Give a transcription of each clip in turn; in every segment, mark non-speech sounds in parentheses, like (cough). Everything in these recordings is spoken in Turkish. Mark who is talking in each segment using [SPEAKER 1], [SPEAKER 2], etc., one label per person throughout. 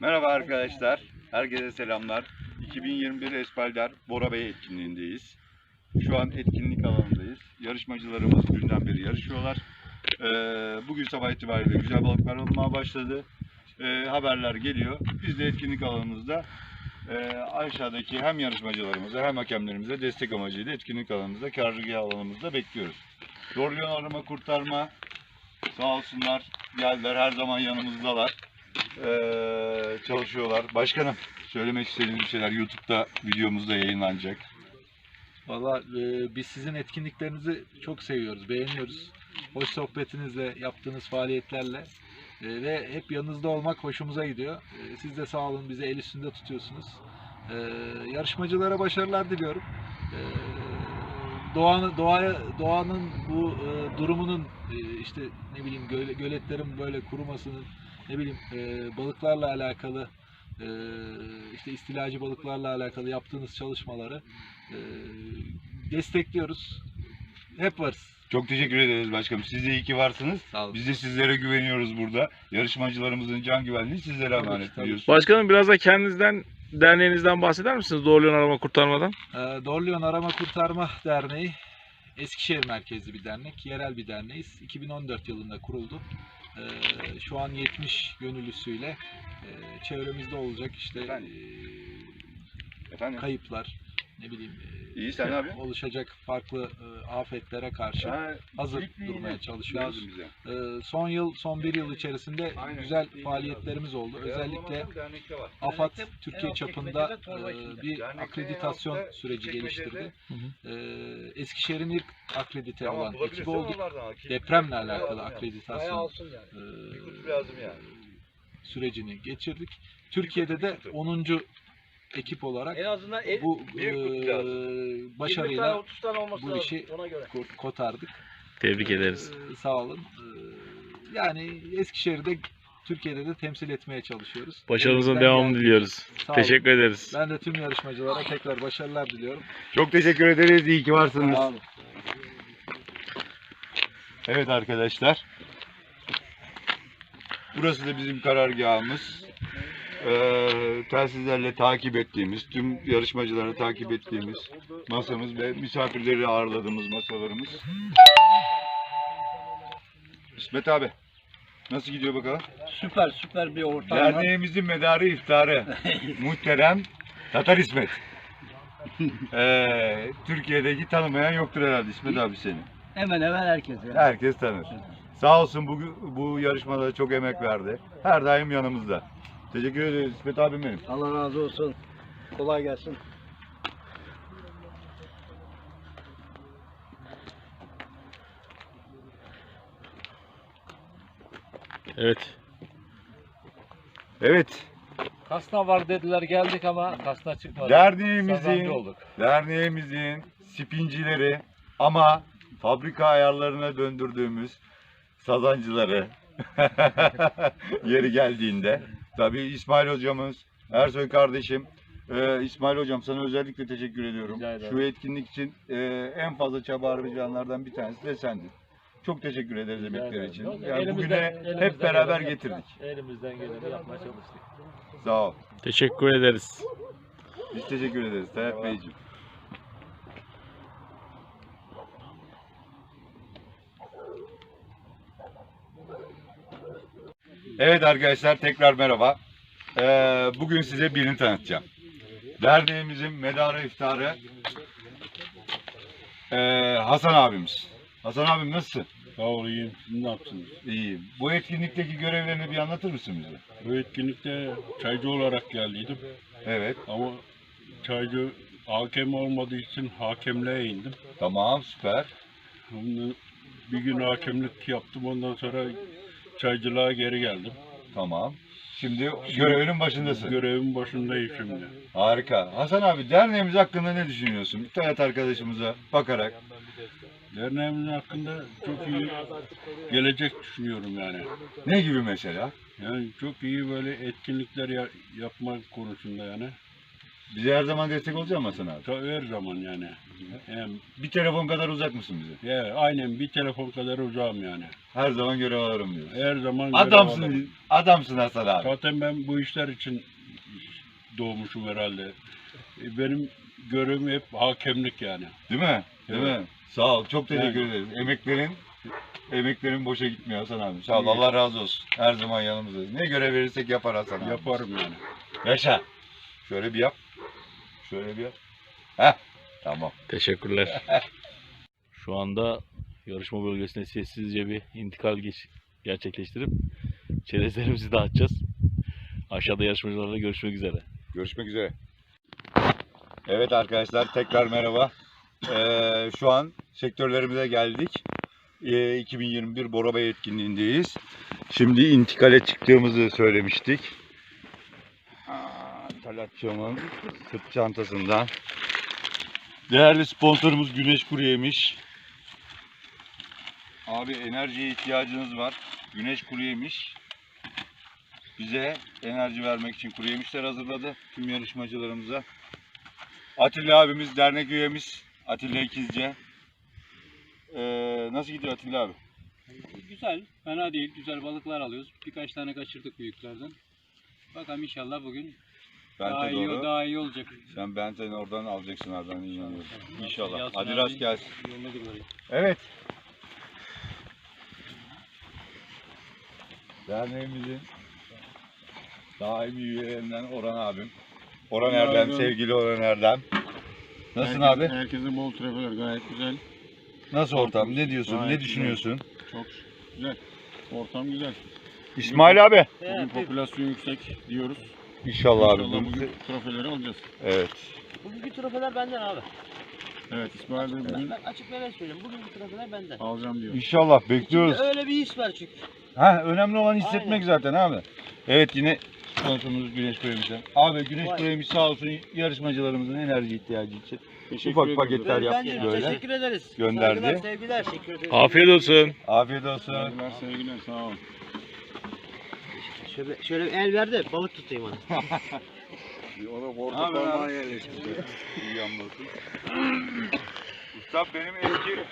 [SPEAKER 1] Merhaba arkadaşlar. Herkese selamlar. 2021 Espaldar Bora Bey etkinliğindeyiz. Şu an etkinlik alanındayız. Yarışmacılarımız dünden beri yarışıyorlar. Ee, bugün sabah itibariyle güzel balıklar olmaya başladı. Ee, haberler geliyor. Biz de etkinlik alanımızda e, aşağıdaki hem yarışmacılarımıza hem hakemlerimize destek amacıyla etkinlik alanımızda, kargı alanımızda bekliyoruz. Zorluyon arama kurtarma sağ olsunlar geldiler her zaman yanımızdalar. Ee, çalışıyorlar. Başkanım söylemek istediğiniz şeyler YouTube'da videomuzda yayınlanacak.
[SPEAKER 2] Valla e, biz sizin etkinliklerinizi çok seviyoruz, beğeniyoruz. Hoş sohbetinizle, yaptığınız faaliyetlerle e, ve hep yanınızda olmak hoşumuza gidiyor. E, siz de sağ olun, bizi el üstünde tutuyorsunuz. E, yarışmacılara başarılar diliyorum. E, doğanın, doğaya, doğanın bu e, durumunun e, işte ne bileyim göle- göletlerin böyle kurumasının ne bileyim e, balıklarla alakalı e, işte istilacı balıklarla alakalı yaptığınız çalışmaları e, destekliyoruz. Hep varız.
[SPEAKER 1] Çok teşekkür ederiz başkanım. Siz de iyi ki varsınız.
[SPEAKER 2] Sağ olun.
[SPEAKER 1] Biz de sizlere güveniyoruz burada. Yarışmacılarımızın can güvenliği sizlere emanet
[SPEAKER 2] tabii.
[SPEAKER 1] ediyoruz.
[SPEAKER 3] Başkanım biraz da kendinizden, derneğinizden bahseder misiniz? Doğrulayan Arama Kurtarmadan.
[SPEAKER 2] Ee, Dorluyon Arama Kurtarma Derneği Eskişehir merkezli bir dernek, yerel bir derneğiz. 2014 yılında kuruldu. Ee, şu an 70 gönüllüsüyle e, çevremizde olacak işte
[SPEAKER 1] Efendim?
[SPEAKER 2] e,
[SPEAKER 1] Efendim?
[SPEAKER 2] kayıplar, ne bileyim e,
[SPEAKER 1] İyi sen abi.
[SPEAKER 2] oluşacak farklı e, afetlere karşı
[SPEAKER 1] Ha,
[SPEAKER 2] hazır durmaya
[SPEAKER 1] yine.
[SPEAKER 2] çalışıyoruz.
[SPEAKER 1] Lazım bize.
[SPEAKER 2] Ee, son yıl, son bir yıl içerisinde
[SPEAKER 1] Aynen.
[SPEAKER 2] güzel faaliyetlerimiz oldu. Özellikle AFAD Türkiye çapında e, bir
[SPEAKER 1] Dernekte
[SPEAKER 2] akreditasyon
[SPEAKER 1] yahut da
[SPEAKER 2] süreci geliştirdi. Ee, Eskişehir'in ilk akredite
[SPEAKER 1] Tamam,
[SPEAKER 2] olan ekibi olduk.
[SPEAKER 1] oralardan al.
[SPEAKER 2] Depremle
[SPEAKER 1] lazım
[SPEAKER 2] alakalı
[SPEAKER 1] yani.
[SPEAKER 2] akreditasyon
[SPEAKER 1] Bir
[SPEAKER 2] e,
[SPEAKER 1] kutu lazım yani.
[SPEAKER 2] sürecini geçirdik. Türkiye'de de 10. ekip olarak
[SPEAKER 4] En azından el,
[SPEAKER 2] bu e,
[SPEAKER 1] lazım.
[SPEAKER 4] 20 tane
[SPEAKER 2] başarıyla
[SPEAKER 4] 30 tane olması
[SPEAKER 2] bu
[SPEAKER 4] lazım
[SPEAKER 2] işi-
[SPEAKER 4] ona göre.
[SPEAKER 2] ko- kotardık.
[SPEAKER 3] Tebrik ederiz.
[SPEAKER 2] Ee, sağ olun. Ee, yani Eskişehir'de Türkiye'de de temsil etmeye çalışıyoruz.
[SPEAKER 3] Başarınızın
[SPEAKER 2] Elimizden
[SPEAKER 3] devamını
[SPEAKER 2] geldiği-
[SPEAKER 3] diliyoruz.
[SPEAKER 2] Sağ olun.
[SPEAKER 3] Teşekkür ederiz.
[SPEAKER 2] Ben de tüm yarışmacılara tekrar başarılar diliyorum.
[SPEAKER 1] Çok teşekkür ederiz. İyi ki varsınız.
[SPEAKER 2] Sağ olun.
[SPEAKER 1] Evet arkadaşlar. Burası da bizim karargahımız. Ee, telsizlerle takip ettiğimiz, tüm yarışmacıları takip ettiğimiz masamız ve misafirleri ağırladığımız masalarımız. İsmet abi, nasıl gidiyor bakalım?
[SPEAKER 4] Süper süper bir ortam var.
[SPEAKER 1] Derneğimizin medarı iftarı. (laughs) Muhterem Tatar İsmet. Ee, Türkiye'deki tanımayan yoktur herhalde İsmet abi seni.
[SPEAKER 4] Hemen hemen herkes ya.
[SPEAKER 1] Herkes tanır. Sağ olsun bu, bu yarışmada çok emek verdi. Her daim yanımızda. Teşekkür ederiz İsmet abim benim.
[SPEAKER 4] Allah razı olsun. Kolay gelsin.
[SPEAKER 3] Evet.
[SPEAKER 1] Evet,
[SPEAKER 5] Kasna var dediler geldik ama kasna çıkmadı.
[SPEAKER 1] derneğimizin,
[SPEAKER 5] Sazancı olduk.
[SPEAKER 1] derneğimizin spincileri ama fabrika ayarlarına döndürdüğümüz sazancıları (laughs) yeri geldiğinde tabii İsmail hocamız, Ersoy kardeşim, e, İsmail hocam sana özellikle teşekkür ediyorum. Şu etkinlik için e, en fazla çaba harcayanlardan bir tanesi de sendin. Çok teşekkür ederiz
[SPEAKER 5] Rica
[SPEAKER 1] emekler
[SPEAKER 5] ederim.
[SPEAKER 1] için.
[SPEAKER 5] Yok,
[SPEAKER 1] Yani
[SPEAKER 5] elimizden-
[SPEAKER 1] bugüne
[SPEAKER 5] elimizden
[SPEAKER 1] hep beraber
[SPEAKER 5] geleni
[SPEAKER 1] getirdik.
[SPEAKER 5] yaptık. Elimizden geleni yapmaya çalıştık.
[SPEAKER 1] Sağ ol.
[SPEAKER 3] Teşekkür ederiz.
[SPEAKER 1] Biz teşekkür ederiz Tayyip Beyciğim. Evet arkadaşlar tekrar merhaba. Ee, bugün size birini tanıtacağım. Derneğimizin medarı iftarı ee, Hasan abimiz. Hasan abim nasılsın?
[SPEAKER 6] Sağ ol iyiyim. Siz ne yaptınız?
[SPEAKER 1] İyiyim. Bu etkinlikteki görevlerini bir anlatır mısın bize?
[SPEAKER 6] Bu etkinlikte çaycı olarak geldiydim.
[SPEAKER 1] Evet.
[SPEAKER 6] Ama çaycı hakem olmadığı için hakemliğe indim.
[SPEAKER 1] Tamam süper.
[SPEAKER 6] Ondan bir gün hakemlik yaptım. Ondan sonra çaycılığa geri geldim.
[SPEAKER 1] Tamam. Şimdi görevinin başındasın.
[SPEAKER 6] Görevin başındayım şimdi.
[SPEAKER 1] Harika. Hasan abi derneğimiz hakkında ne düşünüyorsun? Bir hayat arkadaşımıza bakarak.
[SPEAKER 6] Derneğimiz hakkında çok iyi gelecek düşünüyorum yani.
[SPEAKER 1] Ne gibi mesela?
[SPEAKER 6] Yani çok iyi böyle etkinlikler ya- yapmak konusunda yani.
[SPEAKER 1] Bize her zaman destek olacak mısın Hasan abi?
[SPEAKER 6] Ta her zaman yani. Hem,
[SPEAKER 1] Bir telefon kadar uzak mısın bize?
[SPEAKER 6] ya, aynen bir telefon kadar uzağım yani.
[SPEAKER 1] Her zaman görev alırım diyorsun.
[SPEAKER 6] Her zaman görev alırım.
[SPEAKER 1] Adamsın, adamsın Hasan abi.
[SPEAKER 6] Zaten ben bu işler için doğmuşum herhalde. E, Benim görevim hep hakemlik yani.
[SPEAKER 1] Değil mi? Değil
[SPEAKER 6] Evet.
[SPEAKER 1] mi? Sağ ol. Çok teşekkür
[SPEAKER 6] Evet.
[SPEAKER 1] ederiz. Emeklerin emeklerin boşa gitmiyor Hasan abi. Sağ ol.
[SPEAKER 6] İyi.
[SPEAKER 1] Allah razı olsun. Her zaman yanımızdayız. Ne görev verirsek yapar Hasan abi.
[SPEAKER 6] Yaparım yani.
[SPEAKER 1] Yaşa. Şöyle bir yap. Şöyle bir yap. Heh. Tamam.
[SPEAKER 3] Teşekkürler. (laughs)
[SPEAKER 7] Şu anda yarışma bölgesine sessizce bir intikal geç- gerçekleştirip çerezlerimizi dağıtacağız. Aşağıda yarışmacılarla görüşmek üzere.
[SPEAKER 1] Görüşmek üzere. Evet arkadaşlar tekrar merhaba. Ee, şu an sektörlerimize geldik. Ee, 2021 Bora Bey etkinliğindeyiz. Şimdi intikale çıktığımızı söylemiştik. Aa, Talatçı'nın sırt çantasından. Değerli sponsorumuz Güneş Kuru Yemiş. Abi enerjiye ihtiyacınız var. Güneş Kuru Yemiş bize enerji vermek için kuru yemişler hazırladı tüm yarışmacılarımıza. Atilla abimiz dernek üyemiz Atilla İkizce. Ee, nasıl gidiyor Atilla abi?
[SPEAKER 5] Güzel, fena değil. Güzel balıklar alıyoruz. Birkaç tane kaçırdık büyüklerden. Bakalım inşallah bugün
[SPEAKER 1] Ben
[SPEAKER 5] daha iyi,
[SPEAKER 1] doğru.
[SPEAKER 5] daha iyi olacak.
[SPEAKER 1] Sen Benten'i oradan alacaksın abi ben inanıyorum. İnşallah.
[SPEAKER 5] Yasin
[SPEAKER 1] Hadi
[SPEAKER 5] abi
[SPEAKER 1] rast gelsin.
[SPEAKER 5] Yolladı burayı.
[SPEAKER 1] Evet. Derneğimizin daimi üyelerinden Orhan abim. Orhan Erdem,
[SPEAKER 6] Günaydın.
[SPEAKER 1] sevgili Orhan Erdem. Nasılsın abi?
[SPEAKER 6] Herkese bol trafeler gayet güzel.
[SPEAKER 1] Nasıl ortam? Ne diyorsun? Ne
[SPEAKER 6] Gayet
[SPEAKER 1] düşünüyorsun?
[SPEAKER 6] Çok güzel. Ortam güzel.
[SPEAKER 1] İsmail abi.
[SPEAKER 6] Bugün popülasyon yüksek diyoruz.
[SPEAKER 1] İnşallah abi.
[SPEAKER 6] İnşallah
[SPEAKER 1] bu-
[SPEAKER 6] bugün trafeleri alacağız.
[SPEAKER 1] Evet.
[SPEAKER 4] Bugünkü trofeler benden abi.
[SPEAKER 6] Evet İsmail Bey bugün
[SPEAKER 4] Ben açık ve net söyleyeyim. Bugünkü trofeler benden.
[SPEAKER 6] alacağım diyor.
[SPEAKER 1] İnşallah bekliyoruz.
[SPEAKER 4] Öyle bir his var çünkü.
[SPEAKER 1] Ha önemli olan hissetmek
[SPEAKER 4] Aynen.
[SPEAKER 1] zaten abi. Evet yine sponsorumuz Güneş Kuremiş'ten. Abi Güneş
[SPEAKER 4] Vay.
[SPEAKER 1] Kuremiş sağ olsun yarışmacılarımızın enerji ihtiyacı için
[SPEAKER 6] Teşekkür
[SPEAKER 1] ufak
[SPEAKER 6] ediyoruz.
[SPEAKER 1] paketler yapmış
[SPEAKER 4] Bence
[SPEAKER 1] böyle.
[SPEAKER 4] teşekkür ederiz.
[SPEAKER 1] Gönderdi.
[SPEAKER 4] Saygılar, sevgiler.
[SPEAKER 3] Afiyet olsun.
[SPEAKER 1] Afiyet olsun.
[SPEAKER 6] Saygılar sevgiler sağ olun.
[SPEAKER 4] Şöyle, şöyle bir el ver de balık tutayım hadi. (laughs)
[SPEAKER 6] Ona
[SPEAKER 1] abi. İyi anlasın. Ustam benim eski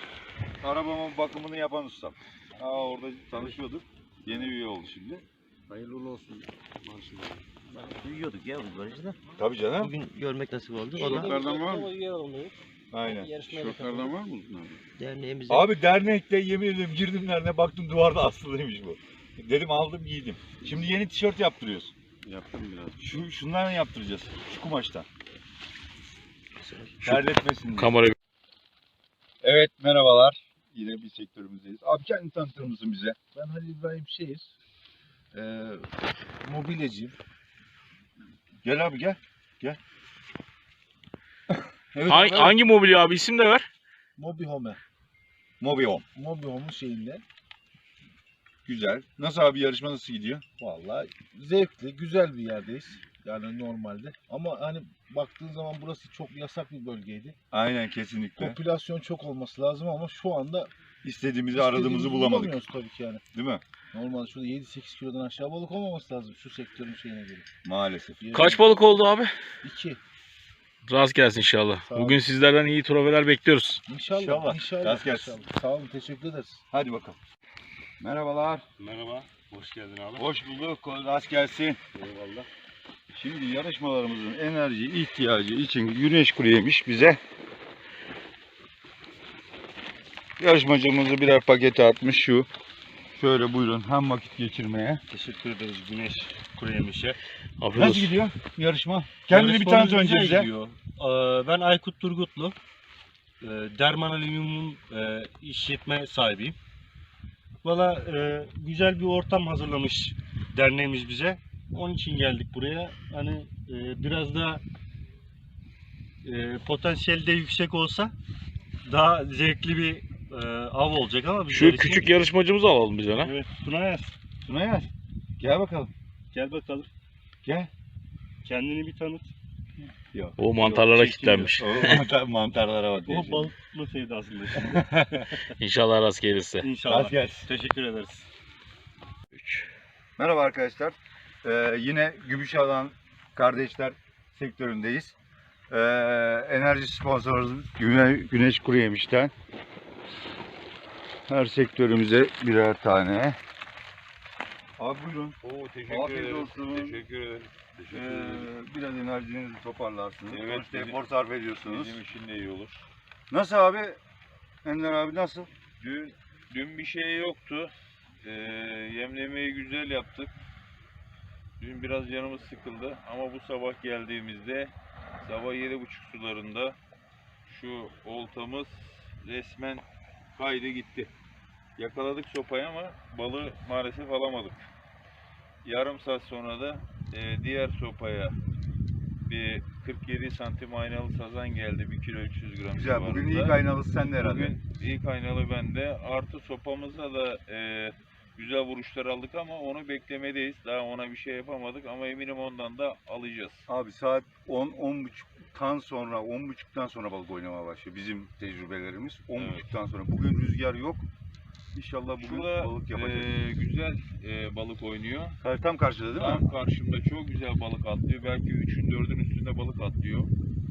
[SPEAKER 1] arabamın bakımını yapan ustam. Aa orada tanışıyorduk. Yeni üye oldu şimdi.
[SPEAKER 6] Hayırlı olsun.
[SPEAKER 4] Duyuyorduk ya bu barajı da.
[SPEAKER 1] Tabii canım.
[SPEAKER 4] Bugün görmek nasip oldu.
[SPEAKER 6] Şortlardan var mı?
[SPEAKER 1] Aynen.
[SPEAKER 6] Şortlardan var mı? bunlar?
[SPEAKER 4] derneğimizin
[SPEAKER 1] Abi dernekte yemin ederim girdim derneğe baktım duvarda asılıymış bu. Dedim aldım giydim. Şimdi yeni tişört yaptırıyoruz.
[SPEAKER 6] Yaptım biraz.
[SPEAKER 1] Şu şundan yaptıracağız. Şu kumaştan. Terletmesin diye.
[SPEAKER 3] Kamera
[SPEAKER 1] Evet merhabalar. Yine bir sektörümüzdeyiz. Abi kendini tanıtır mısın bize?
[SPEAKER 8] Ben Halil İbrahim Şehir. Ee, mobilyacıyım.
[SPEAKER 1] Gel abi gel. Gel. (coughs) evet,
[SPEAKER 3] hangi,
[SPEAKER 1] evet.
[SPEAKER 3] hangi mobilya abi isim de ver.
[SPEAKER 8] Mobihome.
[SPEAKER 1] Mobion.
[SPEAKER 8] Mobihome'un şeyinde.
[SPEAKER 1] Güzel. Nasıl abi yarışma nasıl gidiyor?
[SPEAKER 8] Vallahi zevkli, güzel bir yerdeyiz. Yani normalde. Ama hani baktığın zaman burası çok yasak bir bölgeydi.
[SPEAKER 1] Aynen kesinlikle.
[SPEAKER 8] Popülasyon çok olması lazım ama şu anda
[SPEAKER 1] İstediğimizi aradığımızı
[SPEAKER 8] istediğimizi
[SPEAKER 1] bulamadık.
[SPEAKER 8] bulamıyoruz tabii ki yani.
[SPEAKER 1] Değil mi?
[SPEAKER 8] Normalde şurada 7-8 kilodan aşağı balık olmaması lazım şu sektörün şeyine göre.
[SPEAKER 1] Maalesef.
[SPEAKER 3] Kaç balık oldu abi?
[SPEAKER 8] 2.
[SPEAKER 3] Rast gelsin inşallah.
[SPEAKER 8] Sağ ol.
[SPEAKER 3] Bugün sizlerden iyi trofeler bekliyoruz.
[SPEAKER 8] İnşallah.
[SPEAKER 1] İnşallah.
[SPEAKER 8] İnşallah.
[SPEAKER 1] Rast gelsin.
[SPEAKER 8] inşallah. Sağ olun. Teşekkür ederiz.
[SPEAKER 1] Hadi bakalım. Merhabalar.
[SPEAKER 6] Merhaba. Hoş geldin abi.
[SPEAKER 1] Hoş bulduk. Rast gelsin.
[SPEAKER 6] Eyvallah.
[SPEAKER 1] Şimdi yarışmalarımızın enerji ihtiyacı için güneş kuru yemiş bize yarışmacımızı birer pakete atmış şu. Şöyle buyurun hem vakit geçirmeye.
[SPEAKER 6] Teşekkür ederiz Güneş Kuru Yemiş'e.
[SPEAKER 3] Afiyet
[SPEAKER 1] Nasıl gidiyor yarışma? Kendini bir tanıt önce bize.
[SPEAKER 5] Ee, ben Aykut Turgutlu. Ee, Derman Alüminyum'un e, işletme sahibiyim. Valla e, güzel bir ortam hazırlamış derneğimiz bize. Onun için geldik buraya. Hani e, biraz da e, potansiyel de yüksek olsa daha zevkli bir e, av olacak ama bizler
[SPEAKER 3] Şu
[SPEAKER 5] için-
[SPEAKER 3] küçük yarışmacımızı alalım biz ona.
[SPEAKER 5] Evet, Tunayaz
[SPEAKER 1] Tuna yaz. Gel bakalım.
[SPEAKER 5] gel bakalım.
[SPEAKER 1] Gel.
[SPEAKER 5] Kendini bir tanıt.
[SPEAKER 3] O mantarlara
[SPEAKER 5] Yok,
[SPEAKER 3] kilitlenmiş.
[SPEAKER 1] O mantar- mantarlara bak.
[SPEAKER 5] O balık mı sevdasında şimdi?
[SPEAKER 3] İnşallah rast gelirse.
[SPEAKER 5] İnşallah.
[SPEAKER 1] Rast gelsin.
[SPEAKER 5] Teşekkür ederiz.
[SPEAKER 1] Merhaba arkadaşlar. Ee, yine Gümüşhalan kardeşler sektöründeyiz. Ee, enerji sponsorumuz Güne, Güneş Kuru Yemiş'ten. Her sektörümüze birer tane. Abi buyurun.
[SPEAKER 9] Oo, teşekkür
[SPEAKER 1] Afiyet
[SPEAKER 9] ederim.
[SPEAKER 1] olsun.
[SPEAKER 9] Teşekkür ederim. Teşekkür
[SPEAKER 1] Ee, biraz enerjinizi toparlarsınız.
[SPEAKER 9] Evet, bizim-
[SPEAKER 1] efor sarf ediyorsunuz.
[SPEAKER 9] Bizim için de iyi olur.
[SPEAKER 1] Nasıl abi? Ender abi nasıl?
[SPEAKER 9] Dün dün bir şey yoktu. Ee, yemlemeyi güzel yaptık. Dün biraz canımız sıkıldı ama bu sabah geldiğimizde sabah yedi buçuk sularında şu oltamız resmen kaydı gitti. Yakaladık sopayı ama balığı maalesef alamadık. Yarım saat sonra da e, diğer sopaya bir 47 santim aynalı sazan geldi 1 kilo 300 gram
[SPEAKER 1] Güzel. Bugün
[SPEAKER 9] civarında.
[SPEAKER 1] ilk aynalısı sende herhalde.
[SPEAKER 9] Bugün ilk aynalı bende. Artı sopamızda da e, güzel vuruşlar aldık ama onu beklemedeyiz. Daha ona bir şey yapamadık ama eminim ondan da alacağız.
[SPEAKER 1] Abi saat 10 10.30'tan sonra 10.30'dan sonra balık oynamaya başlıyor bizim tecrübelerimiz. 10.30'dan sonra. Bugün rüzgar yok. İnşallah bugün
[SPEAKER 9] Şurada
[SPEAKER 1] balık yapacağız.
[SPEAKER 9] e, güzel e, balık oynuyor.
[SPEAKER 1] Kar- Tam karşıda değil mi?
[SPEAKER 9] Tam karşımda çok güzel balık atlıyor. Belki 3'ün 4'ün üstünde balık atlıyor.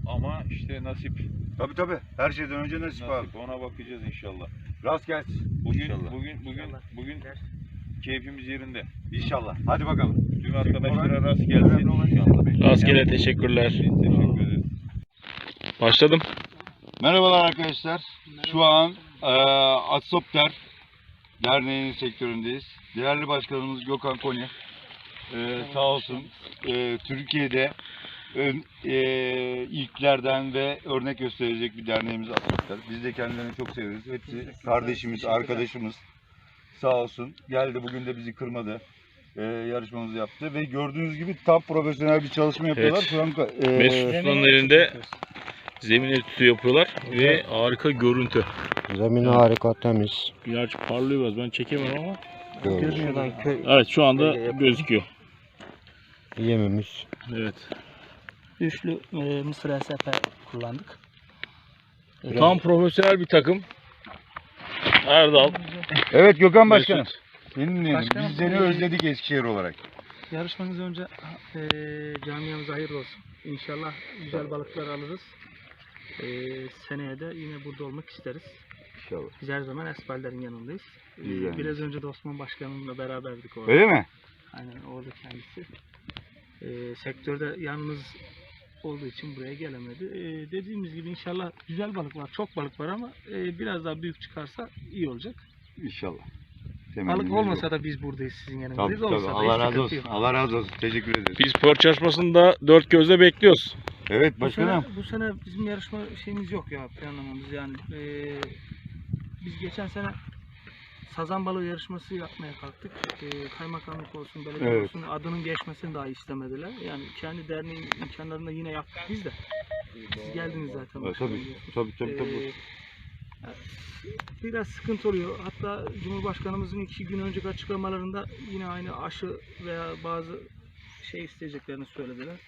[SPEAKER 9] Ama işte nasip.
[SPEAKER 1] Tabii tabii. Her şeyden önce nasip abi.
[SPEAKER 9] Nasip. Ona bakacağız inşallah.
[SPEAKER 1] Rast gelsin.
[SPEAKER 9] Bugün
[SPEAKER 1] İnşallah.
[SPEAKER 9] bugün bugün bugün keyfimiz yerinde.
[SPEAKER 1] İnşallah. Hadi bakalım.
[SPEAKER 9] Tüm arkadaşlara rast gelsin inşallah.
[SPEAKER 3] Rastgele teşekkürler.
[SPEAKER 9] Teşekkür ederiz.
[SPEAKER 3] Başladım.
[SPEAKER 1] Merhabalar arkadaşlar. Şu an eee Atsopter Derneği'nin sektöründeyiz. Değerli başkanımız Gökhan Koni eee, sağ olsun eee, Türkiye'de ön- eee, ilklerden ve örnek gösterecek bir derneğimiz Atsopter. Biz de kendilerini çok seviyoruz. Hepsi kardeşimiz, arkadaşımız. Sağ olsun. Geldi bugün de bizi kırmadı. Eee yarışmamızı yaptı ve gördüğünüz gibi tam profesyonel bir çalışma yapıyorlar.
[SPEAKER 3] Evet.
[SPEAKER 1] Şu an eee,
[SPEAKER 3] Mesut Usta'nın elinde zemin etütü yapıyorlar ve harika görüntü.
[SPEAKER 10] Zemin harika temiz.
[SPEAKER 3] Gerçi parlıyor biraz ben çekemem ama.
[SPEAKER 10] Şuradan köy
[SPEAKER 3] Evet şu anda gözüküyor.
[SPEAKER 10] yemimiz.
[SPEAKER 3] Evet.
[SPEAKER 2] Üçlü e, mısır SF kullandık.
[SPEAKER 3] Tam profesyonel bir takım. Erdal,
[SPEAKER 1] Evet Gökhan Başkanım.
[SPEAKER 3] Mesut.
[SPEAKER 1] Seni dinleyelim.
[SPEAKER 2] Başkanım,
[SPEAKER 1] Biz seni
[SPEAKER 2] eee,
[SPEAKER 1] özledik Eskişehir olarak.
[SPEAKER 2] Yarışmanız önce e, camiamıza hayırlı olsun. İnşallah güzel balıklar alırız. E, seneye de yine burada olmak isteriz.
[SPEAKER 1] İnşallah.
[SPEAKER 2] Biz her zaman Esballer'in yanındayız. E,
[SPEAKER 1] Güzel.
[SPEAKER 2] biraz önce de Osman Başkanımla beraberdik orada.
[SPEAKER 1] Öyle mi?
[SPEAKER 2] Aynen orada kendisi. E, sektörde yalnız olduğu için buraya gelemedi. E, dediğimiz gibi inşallah güzel balık var. Çok balık var ama e, biraz daha büyük çıkarsa iyi olacak.
[SPEAKER 1] İnşallah.
[SPEAKER 2] Balık olmasa da biz buradayız sizin
[SPEAKER 1] Tabii
[SPEAKER 2] yanınızdayız.
[SPEAKER 1] tabii.
[SPEAKER 2] Olsa da
[SPEAKER 1] Allah razı
[SPEAKER 2] sıkıntı
[SPEAKER 1] olsun.
[SPEAKER 2] yok.
[SPEAKER 1] Allah razı olsun. Teşekkür ederiz.
[SPEAKER 3] Biz pör çalışmasında dört gözle bekliyoruz.
[SPEAKER 1] Evet
[SPEAKER 2] Bu
[SPEAKER 1] başkanım.
[SPEAKER 2] sene, bu sene bizim yarışma şeyimiz yok ya planlamamız yani. Eee, biz geçen sene sazan balığı yarışması yapmaya kalktık. Eee, kaymakamlık olsun, belediye
[SPEAKER 1] Evet.
[SPEAKER 2] olsun adının geçmesini dahi istemediler. Yani kendi derneğin imkanlarında yine yaptık biz de. Siz geldiniz zaten.
[SPEAKER 1] Evet,
[SPEAKER 2] başkanım
[SPEAKER 1] tabii. Tabii tabii tabii.
[SPEAKER 2] Eee, biraz sıkıntı oluyor. Hatta Cumhurbaşkanımızın iki gün önceki açıklamalarında yine aynı aşı veya bazı şey isteyeceklerini söylediler.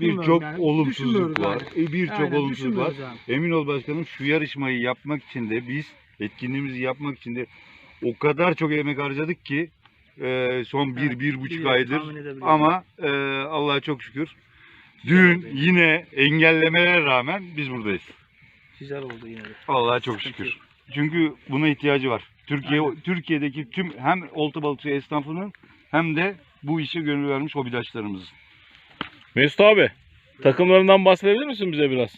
[SPEAKER 1] Birçok
[SPEAKER 2] yani,
[SPEAKER 1] olumsuzluk var.
[SPEAKER 2] yani.
[SPEAKER 1] E, Birçok olumsuzluk var.
[SPEAKER 2] yani.
[SPEAKER 1] Emin ol başkanım şu yarışmayı yapmak için de biz etkinliğimizi yapmak için de o kadar çok emek harcadık ki e, son bir,
[SPEAKER 2] Evet,
[SPEAKER 1] bir buçuk aydır. Ama e, Allah'a çok şükür dün yine engellemelere rağmen biz buradayız.
[SPEAKER 2] Güzel oldu yine de.
[SPEAKER 1] Allah'a çok şükür. Çünkü buna ihtiyacı var. Türkiye
[SPEAKER 2] Aynen.
[SPEAKER 1] Türkiye'deki tüm hem olta balıkçı esnafının hem de bu işe gönül vermiş hobidaşlarımızın.
[SPEAKER 3] Mesut abi takımlarından bahsedebilir misin bize biraz?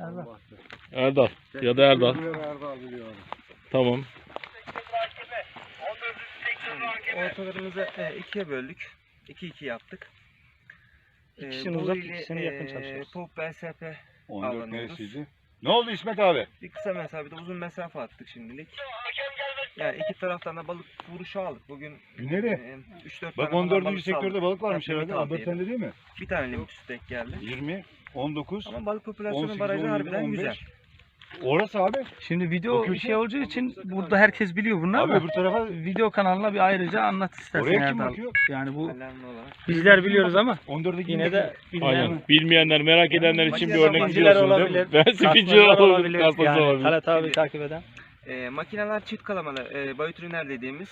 [SPEAKER 2] Erdal.
[SPEAKER 3] Erdal ya da Erdal. Tamam.
[SPEAKER 11] Ortalarımızı e, ikiye böldük. 2-2 yaptık. E,
[SPEAKER 2] İkisini
[SPEAKER 11] bu
[SPEAKER 2] uzak, ikisini yakın
[SPEAKER 11] e,
[SPEAKER 2] çalışıyoruz.
[SPEAKER 11] Top BSP
[SPEAKER 1] 14
[SPEAKER 11] Alanıyoruz.
[SPEAKER 1] neresiydi? Ne oldu İsmet abi?
[SPEAKER 11] bir kısa mesafede uzun mesafe attık şimdilik. Yani iki taraftan da balık vuruşu aldık. Bugün
[SPEAKER 1] Günleri.
[SPEAKER 11] e, 3-4
[SPEAKER 1] Bak
[SPEAKER 11] tane falan
[SPEAKER 1] 14.
[SPEAKER 11] balık
[SPEAKER 1] sektörde balık varmış herhalde. 14 sende değil mi?
[SPEAKER 11] Bir tane limit denk geldi.
[SPEAKER 1] 20, 19,
[SPEAKER 11] Ama balık popülasyonu
[SPEAKER 1] 18,
[SPEAKER 11] barajı
[SPEAKER 1] 17,
[SPEAKER 11] harbiden
[SPEAKER 1] 15.
[SPEAKER 11] güzel.
[SPEAKER 1] Orası abi.
[SPEAKER 2] Şimdi video
[SPEAKER 1] O köşe-
[SPEAKER 2] şey olacağı için burada herkes biliyor bunlar
[SPEAKER 1] Abi
[SPEAKER 2] da
[SPEAKER 1] öbür tarafa
[SPEAKER 2] video kanalına bir ayrıca anlat istersen
[SPEAKER 1] oraya kim
[SPEAKER 2] Erdal.
[SPEAKER 1] bakıyor?
[SPEAKER 2] Yani bu bizler biliyoruz ama
[SPEAKER 1] 14'e
[SPEAKER 2] yine de bilmeyen
[SPEAKER 3] Aynen. Bilmeyenler, merak edenler için bir örnek biliyorsunuz değil mi?
[SPEAKER 2] olabilir, (laughs)
[SPEAKER 3] Ben spinciler olabilir, kasması
[SPEAKER 2] yani
[SPEAKER 3] olabilir.
[SPEAKER 2] Talat abi takip eden.
[SPEAKER 11] E, makineler çift kalamalı. E, bayotüriner dediğimiz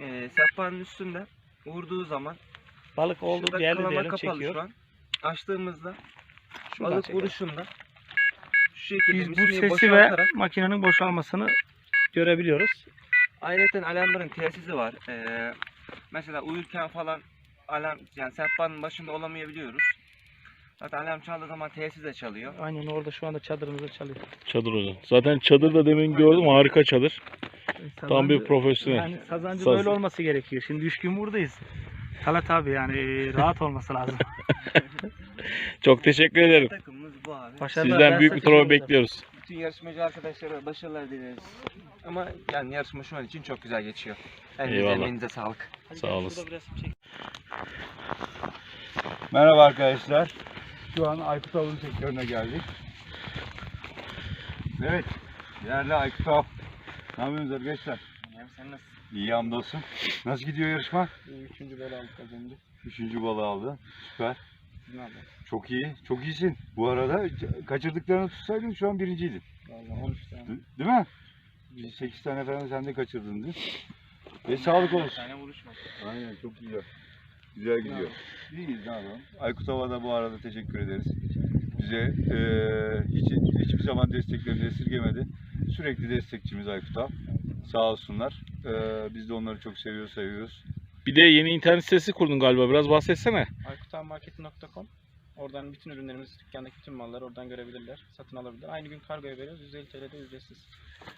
[SPEAKER 11] e, sehpanın üstünde vurduğu zaman
[SPEAKER 2] Balık olduğu
[SPEAKER 11] Şurada
[SPEAKER 2] yerde
[SPEAKER 11] kalama
[SPEAKER 2] diyelim
[SPEAKER 11] kapalı
[SPEAKER 2] çekiyor.
[SPEAKER 11] şu an. Açtığımızda
[SPEAKER 2] Şuradan
[SPEAKER 11] balık
[SPEAKER 2] çekelim.
[SPEAKER 11] vuruşunda şu şekilde
[SPEAKER 2] Biz bu sesi ve makinenin boşalmasını görebiliyoruz.
[SPEAKER 11] ayrıca alarmların tesisi var. Ee, mesela uyurken falan alarm yani sehpanın başında olamayabiliyoruz. Zaten alarm çaldığı zaman tesis de çalıyor.
[SPEAKER 2] Aynen orada şu anda çadırımızda çalıyor.
[SPEAKER 3] Çadır hocam. Zaten çadır da demin gördüm harika çadır. Tam bir
[SPEAKER 2] Sazancı-
[SPEAKER 3] profesyonel.
[SPEAKER 2] Yani sazancı
[SPEAKER 3] Saz-
[SPEAKER 2] böyle olması gerekiyor. Şimdi üç gün buradayız. Talat abi yani rahat olması lazım. (laughs)
[SPEAKER 3] Çok teşekkür ederim.
[SPEAKER 11] Takımımız bu abi.
[SPEAKER 2] Başarılar,
[SPEAKER 3] Sizden büyük bir
[SPEAKER 2] ederim.
[SPEAKER 3] bekliyoruz.
[SPEAKER 11] Bütün yarışmacı arkadaşlara başarılar dileriz. Ama yani yarışma şu an için çok güzel geçiyor. Elinize
[SPEAKER 3] Eyvallah.
[SPEAKER 11] emeğinize sağlık.
[SPEAKER 3] Sağ olasın.
[SPEAKER 1] Merhaba arkadaşlar. Şu an Aykut Av'ın sektörüne geldik. Evet. Yerli Aykut Av. Ne yapıyorsunuz arkadaşlar?
[SPEAKER 11] Sen nasılsın?
[SPEAKER 1] İyi hamdolsun. Nasıl gidiyor yarışma?
[SPEAKER 11] Üçüncü böyle aldık az önce.
[SPEAKER 1] Üçüncü balığı aldı. Süper.
[SPEAKER 11] Ne?
[SPEAKER 1] Çok iyi. Çok iyisin. Bu arada kaçırdıklarını tutsaydın şu an birinciydin.
[SPEAKER 11] Valla 13 tane.
[SPEAKER 1] Değil mi? 8 tane falan sen de kaçırdın değil? Ve sağlık olsun.
[SPEAKER 11] tane vuruş var.
[SPEAKER 1] Aynen çok güzel. Güzel gidiyor. İyiyiz ne yapalım. Aykut Hava da bu arada teşekkür ederiz. Bize eee hiç, hiçbir zaman desteklerini esirgemedi. Sürekli destekçimiz Aykut Hava. Sağ olsunlar. Eee biz de onları çok seviyoruz, seviyoruz.
[SPEAKER 3] Bir de yeni internet sitesi kurdun galiba. Biraz bahsetsene.
[SPEAKER 12] Aykutağmarket.com Oradan bütün ürünlerimiz, dükkandaki bütün malları oradan görebilirler, satın alabilirler. Aynı gün kargoya veriyoruz, 150 TL'de ücretsiz.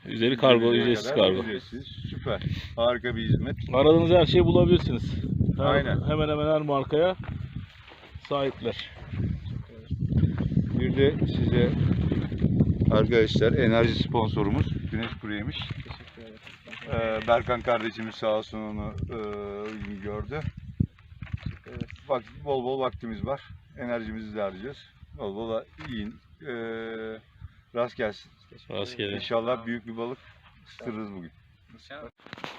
[SPEAKER 3] Üzeri kargo,
[SPEAKER 1] Ücretsiz
[SPEAKER 3] ücretsiz
[SPEAKER 1] kadar
[SPEAKER 3] kargo.
[SPEAKER 1] Ücretsiz. Süper. Harika bir hizmet.
[SPEAKER 3] Aradığınız her şeyi bulabilirsiniz. Her-
[SPEAKER 1] Aynen.
[SPEAKER 3] Hemen hemen her markaya sahipler.
[SPEAKER 1] Bir de size arkadaşlar enerji sponsorumuz Güneş Kuru Yemiş.
[SPEAKER 12] Teşekkür
[SPEAKER 1] Ee, Berkan kardeşimiz sağ olsun onu e, gördü. Bak, bol bol vaktimiz var. Enerjimizi de harcayacağız. Bol bol yiyin. Ee, rast gelsin.
[SPEAKER 3] Rastgele.
[SPEAKER 1] İnşallah büyük bir balık ısıtırız bugün.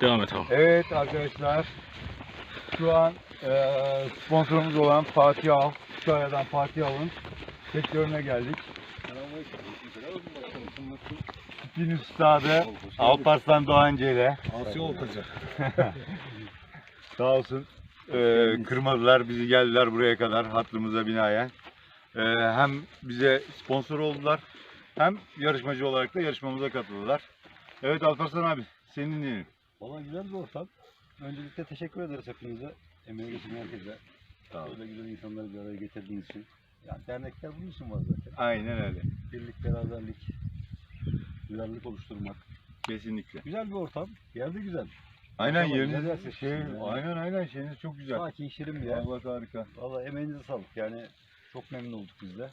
[SPEAKER 3] Devam et abi.
[SPEAKER 1] Evet arkadaşlar. Şu an e, sponsorumuz olan Fatih Av, Kütahya'dan Fatih Av'ın sektörüne geldik. Spin Üstadı Alparslan Doğancı ile. Asya Oltacı. (laughs) Sağ olsun. e, kırmadılar, bizi geldiler buraya kadar hatırımıza binaen. E, hem bize sponsor oldular, hem yarışmacı olarak da yarışmamıza katıldılar. Evet Alparslan abi, senin dinleyelim.
[SPEAKER 13] Valla güzel bir ortam. Öncelikle teşekkür ederiz hepinize. Emeği geçen herkese. Böyle güzel insanları bir araya getirdiğiniz için. Yani dernekler bunun için var zaten.
[SPEAKER 1] Aynen öyle.
[SPEAKER 13] Birlik, beraberlik, duyarlılık oluşturmak.
[SPEAKER 1] Kesinlikle.
[SPEAKER 13] Güzel bir ortam. Yer de güzel.
[SPEAKER 1] Aynen
[SPEAKER 13] Maşallah,
[SPEAKER 1] yeriniz
[SPEAKER 13] güzel
[SPEAKER 1] şey,
[SPEAKER 13] yani.
[SPEAKER 1] aynen aynen şeyiniz çok güzel.
[SPEAKER 13] Sakin, şirin bir yer.
[SPEAKER 1] Allah harika.
[SPEAKER 13] Valla emeğinize sağlık. Yani çok memnun olduk biz de.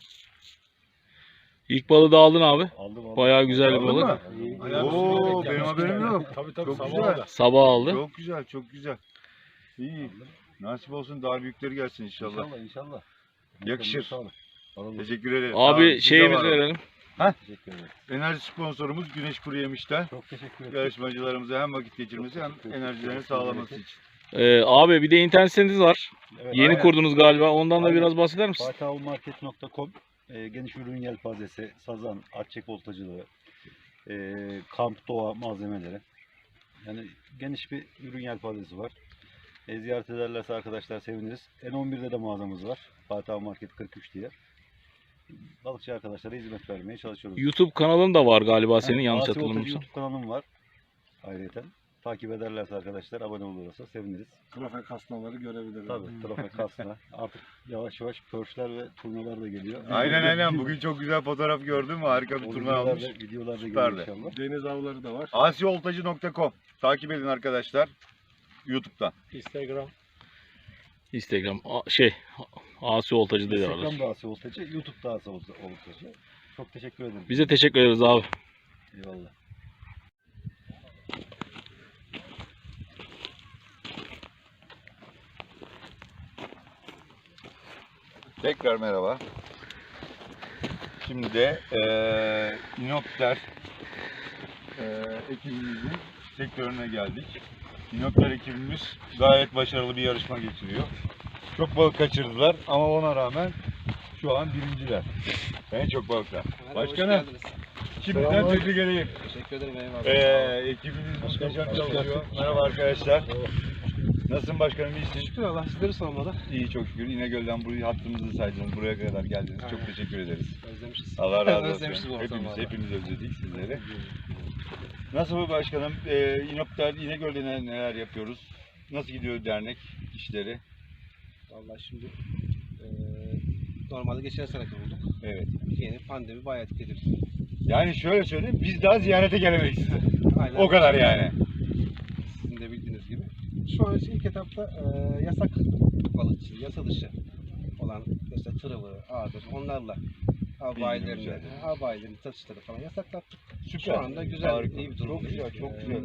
[SPEAKER 3] İlk balığı da aldın abi.
[SPEAKER 13] Aldım aldım.
[SPEAKER 3] Bayağı güzel bir balık.
[SPEAKER 1] Oo, benim haberim yok.
[SPEAKER 14] Tabii tabii
[SPEAKER 1] Çok
[SPEAKER 14] sabah
[SPEAKER 1] güzel.
[SPEAKER 14] orada.
[SPEAKER 3] Sabah aldı.
[SPEAKER 1] Çok güzel, çok güzel. İyi. Nasip olsun daha büyükleri gelsin inşallah.
[SPEAKER 13] İnşallah inşallah.
[SPEAKER 1] Yakışır. Teşekkür ederim.
[SPEAKER 3] Abi şeyimizi
[SPEAKER 1] var
[SPEAKER 3] verelim.
[SPEAKER 13] Teşekkür ederim.
[SPEAKER 1] Enerji sponsorumuz Güneş Kuru Yemiş'ten.
[SPEAKER 13] Çok teşekkür ederim.
[SPEAKER 1] Yarışmacılarımıza hem vakit geçirmesi hem enerjilerini sağlaması için.
[SPEAKER 3] Ee, abi bir de internet siteniz var.
[SPEAKER 13] Evet,
[SPEAKER 3] Yeni
[SPEAKER 1] aynen.
[SPEAKER 3] kurdunuz galiba. Ondan da biraz bahseder misin?
[SPEAKER 13] Fatihavmarket.com e, geniş ürün yelpazesi, sazan, atçek oltacılığı, e, kamp doğa malzemeleri. Yani geniş bir ürün yelpazesi var. E, ziyaret ederlerse arkadaşlar seviniriz. N11'de de mağazamız var. Fatih Market 43 diye. Balıkçı arkadaşlara hizmet vermeye çalışıyoruz.
[SPEAKER 3] YouTube kanalın da var galiba senin
[SPEAKER 13] Evet,
[SPEAKER 3] yanlış hatırlamıyorsam.
[SPEAKER 13] YouTube kanalım var. Ayrıca takip ederlerse arkadaşlar abone olursa seviniriz.
[SPEAKER 14] Trafik kasnaları görebiliriz.
[SPEAKER 13] Tabii trafik kasna. Artık yavaş yavaş pörşler ve turnalar da geliyor.
[SPEAKER 1] Aynen aynen. Bugün çok güzel fotoğraf gördüm. Harika bir
[SPEAKER 13] O
[SPEAKER 1] turna almış.
[SPEAKER 13] videolarda,
[SPEAKER 1] Süperdi.
[SPEAKER 13] geliyor inşallah.
[SPEAKER 14] Deniz avları da var.
[SPEAKER 1] Asyaoltacı.com Takip edin arkadaşlar. YouTube'dan.
[SPEAKER 14] Instagram.
[SPEAKER 3] Instagram a- şey Asi Oltacı dedi
[SPEAKER 13] Instagram
[SPEAKER 3] varlar.
[SPEAKER 13] da Asya Oltacı, YouTube da Asya Oltacı. Çok teşekkür ederim.
[SPEAKER 3] Bize teşekkür ederiz abi.
[SPEAKER 13] Eyvallah.
[SPEAKER 1] Tekrar merhaba. Şimdi de eee Inopter eee ekibimizin sektörüne geldik. Inopter ekibimiz gayet başarılı bir yarışma geçiriyor. Çok balık kaçırdılar ama ona rağmen şu an birinciler. En çok balıklar. Başkanım şimdiden tebrik edeyim.
[SPEAKER 12] Teşekkür ederim eyvallah.
[SPEAKER 1] Eee ekibimiz muhteşem çalışıyor. Merhaba arkadaşlar. Nasılsın başkanım iyisin?
[SPEAKER 15] Şükür Allah sizleri sormalı.
[SPEAKER 1] İyi çok şükür. İnegöl'den burayı hattımızı saydınız. Buraya kadar geldiniz. Çok teşekkür ederiz.
[SPEAKER 15] Özlemişiz.
[SPEAKER 1] Allah razı (laughs) olsun.
[SPEAKER 15] Özlemişiz bu ortamı
[SPEAKER 1] hepimiz, hepimiz özledik sizleri. Nasıl bu başkanım? Ee, İnok'ta İnegöl'de ne- neler yapıyoruz? Nasıl gidiyor dernek işleri?
[SPEAKER 15] Vallahi şimdi eee normalde geçen sene kurulduk.
[SPEAKER 1] Evet.
[SPEAKER 15] Yeni pandemi bayağı etkiledi.
[SPEAKER 1] Yani şöyle söyleyeyim, biz daha ziyarete gelemeyiz.
[SPEAKER 15] Aynen. (laughs)
[SPEAKER 1] O kadar yani.
[SPEAKER 15] Sizin de bildiğiniz gibi. Şu an için ilk etapta eee yasak balıkçı, yasa dışı olan mesela tırıvı, ağdır onlarla av
[SPEAKER 1] İyi,
[SPEAKER 15] bayilerine,
[SPEAKER 1] güzel.
[SPEAKER 15] av bayilerinin satışları falan yasaklattık.
[SPEAKER 1] Süper.
[SPEAKER 15] Şu anda güzel,
[SPEAKER 1] Harika.
[SPEAKER 15] iyi bir
[SPEAKER 1] Çok
[SPEAKER 15] durumdayız.
[SPEAKER 1] güzel, çok güzel.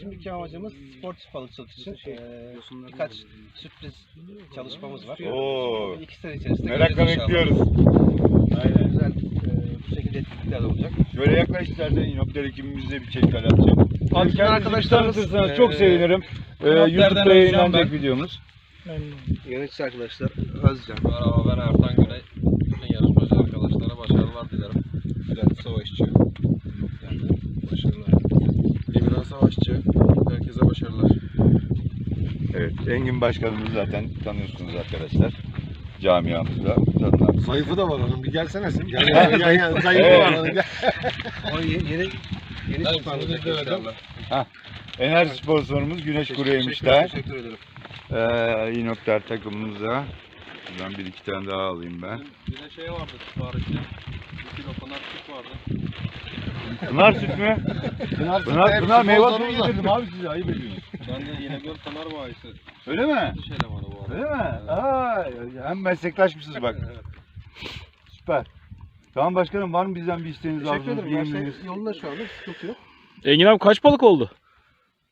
[SPEAKER 15] Şimdiki amacımız sportif balıkçılık için eee, birkaç sürpriz çalışmamız var.
[SPEAKER 1] Oo.
[SPEAKER 15] İki sene içerisinde
[SPEAKER 1] Merakla
[SPEAKER 15] göreceğiz inşallah.
[SPEAKER 1] bekliyoruz. Aynen.
[SPEAKER 15] Güzel eee, bu şekilde etkinlikler olacak.
[SPEAKER 1] Şöyle yaklaş istersen İnok'ta ekibimizle bir çek atacağım. Abi kendinizi
[SPEAKER 15] arkadaşlarımız,
[SPEAKER 1] tanıtırsanız çok
[SPEAKER 15] eee,
[SPEAKER 1] sevinirim. Ee, YouTube'da
[SPEAKER 15] Özcan
[SPEAKER 1] yayınlanacak
[SPEAKER 15] ben.
[SPEAKER 1] videomuz.
[SPEAKER 15] Yönetici arkadaşlar Özcan,
[SPEAKER 8] Merhaba ben Ertan Güney. Bütün yarışmacı arkadaşlara başarılar dilerim.
[SPEAKER 15] Bülent Savaşçı.
[SPEAKER 8] Başarılar. İmran Savaşçı. Herkese başarılar.
[SPEAKER 1] Evet, Engin Başkanımızı zaten tanıyorsunuz arkadaşlar. Camiamızda tanınan.
[SPEAKER 8] Zayıfı da var onun. Bir gelsene sen.
[SPEAKER 1] Gel, gel, gel, gel. Zayıfı var onun,
[SPEAKER 15] O (laughs) ye- yeni yeni
[SPEAKER 8] Ben seni de.
[SPEAKER 1] Enerji sponsorumuz Güneş Kuru
[SPEAKER 15] Teşekkür,
[SPEAKER 1] Yemişler.
[SPEAKER 15] teşekkür ederim.
[SPEAKER 1] Ee, İnoklar takımımıza. Ben bir iki tane daha alayım ben.
[SPEAKER 8] Bir de şey vardı siparişte. Bir kilo pınar süt vardı.
[SPEAKER 1] Pınar süt mü?
[SPEAKER 8] Pınar
[SPEAKER 1] Pınar, Pınar meyve suyu getirdim abi size ayıp ediyorsunuz.
[SPEAKER 8] Ben de yine göl pınar bayisi.
[SPEAKER 1] Öyle mi?
[SPEAKER 8] Dış elemanı bu arada.
[SPEAKER 1] Öyle mi? Aa, hem meslektaşmışsınız bak. Süper. Tamam başkanım var mı bizden bir isteğiniz
[SPEAKER 15] Teşekkür
[SPEAKER 1] arzunuz,
[SPEAKER 15] ederim. Her şey yolunda şu anda. Sıkıntı yok.
[SPEAKER 3] Engin abi kaç balık oldu?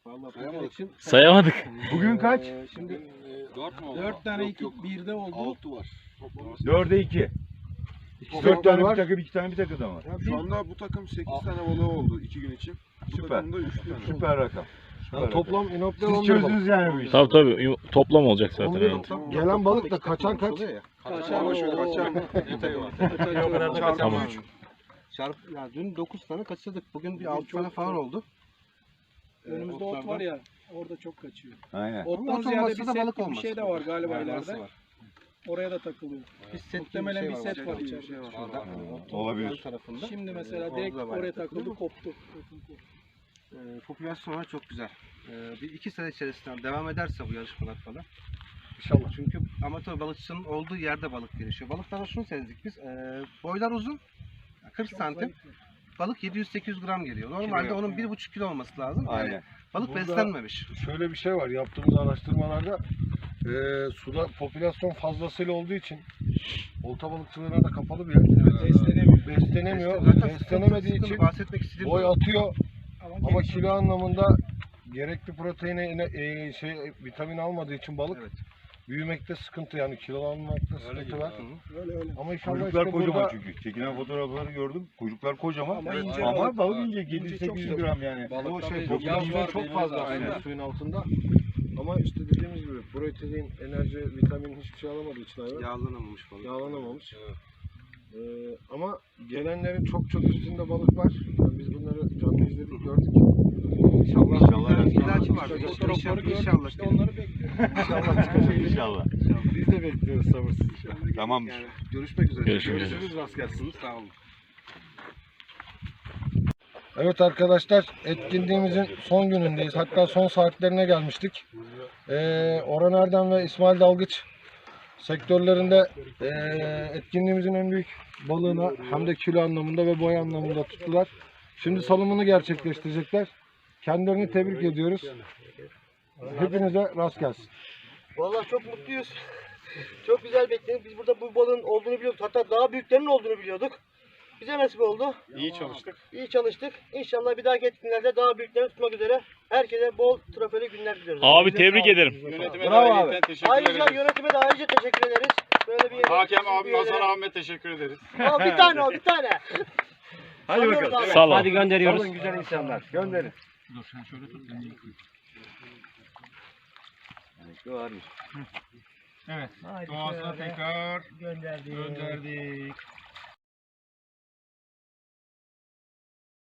[SPEAKER 15] Vallahi bugün için
[SPEAKER 3] Sayamadık.
[SPEAKER 1] Bugün kaç?
[SPEAKER 15] Eee, şimdi
[SPEAKER 8] Dört mü oldu?
[SPEAKER 15] 4 tane
[SPEAKER 8] Yok,
[SPEAKER 15] iki,
[SPEAKER 8] yok.
[SPEAKER 15] birde oldu.
[SPEAKER 8] Altı var.
[SPEAKER 1] Dörde iki. Dört tane bir takım, iki tane bir takım da var.
[SPEAKER 8] Şu anda bu takım 8 tane balığı oldu 2 gün için. Bu
[SPEAKER 1] Süper.
[SPEAKER 8] takımda 3 tane.
[SPEAKER 1] Süper rakam. Rakam.
[SPEAKER 8] Toplam inoklar
[SPEAKER 1] Siz çözdünüz yani bu işi.
[SPEAKER 3] Tabii tabii toplam olacak zaten. evet.
[SPEAKER 8] Gelen balık da kaçan kaç?
[SPEAKER 15] Kaçan
[SPEAKER 8] Ama şöyle kaçan (laughs) detayı var.
[SPEAKER 15] Çarpı
[SPEAKER 3] Tamam.
[SPEAKER 15] üç. Çarp, ya dün 9 tane kaçırdık. Bugün bir 6 tane falan oldu.
[SPEAKER 16] Önümüzde ot var ya orada çok kaçıyor.
[SPEAKER 1] Aynen.
[SPEAKER 16] Ottan
[SPEAKER 15] ot
[SPEAKER 16] ziyade bir
[SPEAKER 15] da
[SPEAKER 16] set
[SPEAKER 15] balık
[SPEAKER 16] gibi bir
[SPEAKER 15] olmaz.
[SPEAKER 16] şey de var galiba
[SPEAKER 15] Yani
[SPEAKER 16] ileride.
[SPEAKER 15] var?
[SPEAKER 16] Oraya da takılıyor.
[SPEAKER 15] Bir set gibi
[SPEAKER 16] Muhtemelen
[SPEAKER 15] şey
[SPEAKER 16] bir set var içeride.
[SPEAKER 15] şey
[SPEAKER 1] Olabilir.
[SPEAKER 15] tarafında.
[SPEAKER 16] Şimdi mesela direkt oraya takıldı koptu.
[SPEAKER 15] Ee, popülasyonlar çok güzel. Ee, bir iki sene içerisinde devam ederse bu yarışmalar falan. İnşallah. Çünkü amatör balıkçının olduğu yerde balık gelişiyor. Balıklarda şunu sezdik biz. ee, boylar uzun. 40 santim. Balık 700-800 gram geliyor. Normalde
[SPEAKER 1] Kilo.
[SPEAKER 15] onun 1,5 kilo olması lazım. Yani
[SPEAKER 1] Aynen.
[SPEAKER 15] balık
[SPEAKER 8] Burada-
[SPEAKER 15] beslenmemiş.
[SPEAKER 8] Şöyle bir şey var. Yaptığımız araştırmalarda eee suda popülasyon fazlasıyla olduğu için olta balıkçılığına da kapalı bir yer.
[SPEAKER 16] Beslenemiyor.
[SPEAKER 8] Beslenemiyor.
[SPEAKER 15] Zaten
[SPEAKER 8] Beslenemediği
[SPEAKER 15] sıkıntı,
[SPEAKER 8] için
[SPEAKER 15] bahsetmek istediğim
[SPEAKER 8] boy atıyor ama
[SPEAKER 16] gelişim-
[SPEAKER 8] kilo anlamında gerekli proteine e, şey vitamin almadığı için balık
[SPEAKER 15] Evet.
[SPEAKER 8] büyümekte sıkıntı yani kilo almakta sıkıntı var.
[SPEAKER 16] Öyle öyle.
[SPEAKER 8] Ama inşallah
[SPEAKER 1] Çocuklar
[SPEAKER 8] işte
[SPEAKER 1] kocaman
[SPEAKER 8] burada
[SPEAKER 1] çünkü. Çekilen fotoğrafları gördüm. Çocuklar kocaman.
[SPEAKER 16] Ama
[SPEAKER 1] Evet.
[SPEAKER 16] ince
[SPEAKER 1] Ama
[SPEAKER 16] balık.
[SPEAKER 1] balık ince.
[SPEAKER 16] İnce
[SPEAKER 1] 700-800
[SPEAKER 16] çok
[SPEAKER 1] gram yani.
[SPEAKER 8] o şey
[SPEAKER 1] Yaz
[SPEAKER 8] popülasyon
[SPEAKER 1] var,
[SPEAKER 8] çok fazla
[SPEAKER 1] Aynen.
[SPEAKER 8] suyun altında. Ama işte dediğimiz gibi protein, enerji, vitamin hiçbir şey alamadığı için hayvan
[SPEAKER 15] Yağlanamamış balık.
[SPEAKER 8] yağlanamamış. Ee, ama gelenlerin çok çok üstünde balık var. Yani biz bunları canlı izledik, gördük. İnşallah,
[SPEAKER 15] İnşallah. İnşallah.
[SPEAKER 8] var. İnşallah, inşallah.
[SPEAKER 16] işte onları bekliyoruz.
[SPEAKER 8] İnşallah (laughs) çıkacak.
[SPEAKER 1] İnşallah.
[SPEAKER 8] Biz de bekliyoruz sabırsız.
[SPEAKER 1] Tamamdır.
[SPEAKER 15] Yani görüşmek üzere.
[SPEAKER 3] Görüşmek üzere.
[SPEAKER 15] Görüşürüz. Rast gelsin. Sağ olun.
[SPEAKER 8] Evet arkadaşlar etkinliğimizin son günündeyiz. Hatta son saatlerine gelmiştik. Ee, Orhan Erdem ve İsmail Dalgıç sektörlerinde ee, etkinliğimizin en büyük balığına hem de kilo anlamında ve boy anlamında tuttular. Şimdi salımını gerçekleştirecekler. Kendilerini tebrik ediyoruz. Hepinize rast gelsin.
[SPEAKER 4] Vallahi çok mutluyuz. Çok güzel bekledik. Biz burada bu balığın olduğunu biliyorduk. Hatta daha büyüklerinin olduğunu biliyorduk. Bize nasip oldu.
[SPEAKER 8] İyi çalıştık.
[SPEAKER 4] İyi çalıştık. İnşallah bir dahaki etkinliklerde daha büyüklerini tutmak üzere. Herkese bol trofeli günler diliyoruz.
[SPEAKER 3] Abi tebrik ederim.
[SPEAKER 8] Yönetime
[SPEAKER 4] Bravo abi. Ayrıca yönetime de ayrıca teşekkür ederiz. Böyle bir
[SPEAKER 8] Hakem
[SPEAKER 4] üyelere-
[SPEAKER 8] Hasan abime teşekkür ederiz. (laughs)
[SPEAKER 4] Aa, bir tane o bir tane. (laughs)
[SPEAKER 1] Hadi
[SPEAKER 4] Sanıyoruz
[SPEAKER 1] bakalım.
[SPEAKER 4] abi.
[SPEAKER 3] Sağ olun.
[SPEAKER 4] Hadi gönderiyoruz.
[SPEAKER 1] Alın güzel insanlar. Gönderin.
[SPEAKER 16] Evet.
[SPEAKER 4] Haydi
[SPEAKER 16] Doğasına
[SPEAKER 4] şöyle
[SPEAKER 16] tekrar
[SPEAKER 4] gönderdik.
[SPEAKER 16] gönderdik.